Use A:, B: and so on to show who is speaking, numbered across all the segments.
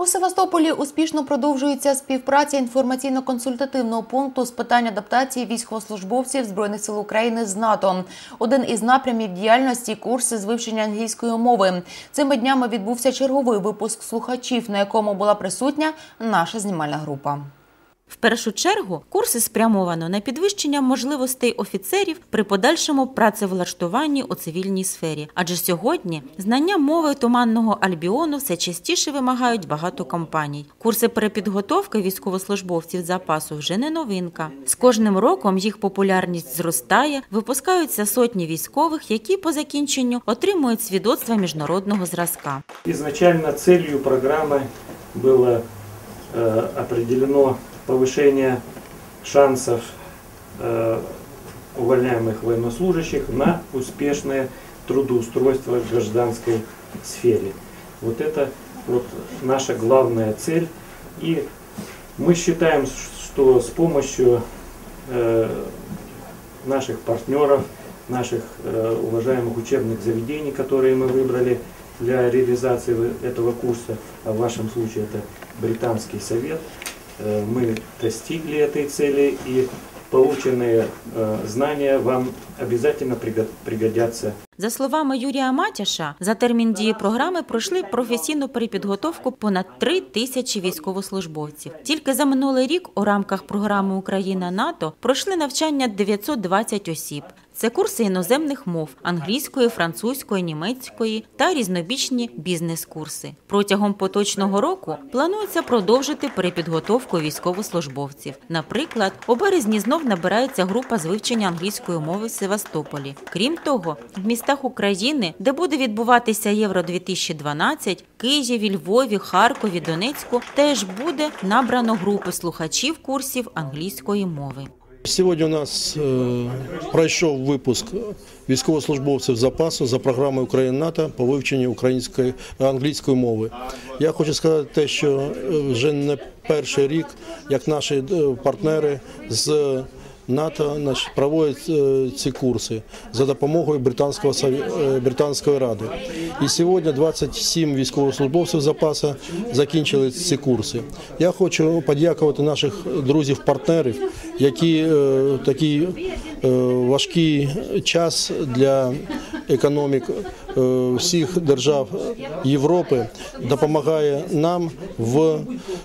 A: У Севастополі успішно продовжується співпраця інформаційно-консультативного пункту з питань адаптації військовослужбовців збройних сил України з НАТО. Один із напрямів діяльності курси з вивчення англійської мови. Цими днями відбувся черговий випуск слухачів, на якому була присутня наша знімальна група.
B: В першу чергу курси спрямовано на підвищення можливостей офіцерів при подальшому працевлаштуванні у цивільній сфері. Адже сьогодні знання мови туманного альбіону все частіше вимагають багато компаній. Курси перепідготовки військовослужбовців запасу вже не новинка. З кожним роком їх популярність зростає, випускаються сотні військових, які по закінченню отримують свідоцтва міжнародного зразка.
C: Изначально целью программы было э, определено повышение шансов э, увольняемых военнослужащих на успешное трудоустройство в гражданской сфере. Вот это вот наша главная цель. И мы считаем, что с помощью э, наших партнеров, наших э, уважаемых учебных заведений, которые мы выбрали для реализации этого курса, а в вашем случае это Британский совет, мы достигли этой цели и полученные э, знания вам обязательно приго- пригодятся
B: За словами Юрія Матяша, за термін дії програми пройшли професійну перепідготовку понад три тисячі військовослужбовців. Тільки за минулий рік у рамках програми Україна НАТО пройшли навчання 920 осіб. Це курси іноземних мов англійської, французької, німецької та різнобічні бізнес-курси. Протягом поточного року планується продовжити перепідготовку військовослужбовців. Наприклад, у березні знов набирається група з вивчення англійської мови в Севастополі. Крім того, в містах України, де буде відбуватися Євро 2012 Києві, Львові, Харкові, Донецьку, теж буде набрано групи слухачів курсів англійської мови.
D: Сьогодні у нас е, пройшов випуск військовослужбовців запасу за програмою Україна НАТО по вивченню української англійської мови. Я хочу сказати те, що е, вже не перший рік, як наші е, партнери з НАТО значить, проводять е, ці курси за допомогою британського е, британської ради. І сьогодні 27 військовослужбовців запасу закінчили ці курси. Я хочу подякувати наших друзів-партнерів, які е, такий важкий час для економік е, всіх держав Європи допомагає нам в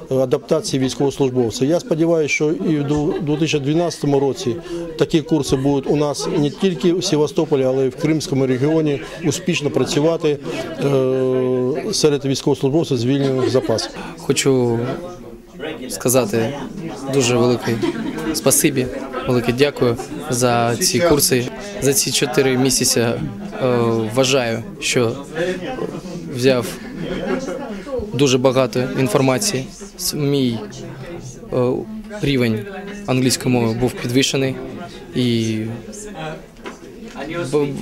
D: адаптації військовослужбовців. Я сподіваюся, що і в 2012 році такі курси будуть у нас не тільки в Севастополі, але й в Кримському регіоні успішно працювати е, серед військовослужбовців звільнених запасів.
E: Хочу сказати дуже велике спасибі, велике дякую за ці курси. За ці чотири місяці е, вважаю, що взяв дуже багато інформації. Мій е, рівень англійської мови був підвищений і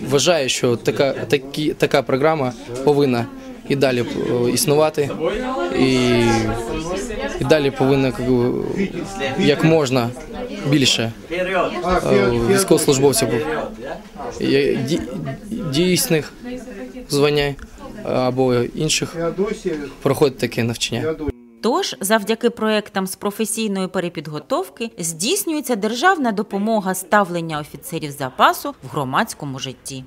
E: вважаю, що така, такі, така програма повинна і далі е, існувати, і, і далі повинна як можна більше е, військовослужбовців дійсних звання або інших проходить таке навчання.
B: Тож, завдяки проектам з професійної перепідготовки здійснюється державна допомога ставлення офіцерів запасу в громадському житті.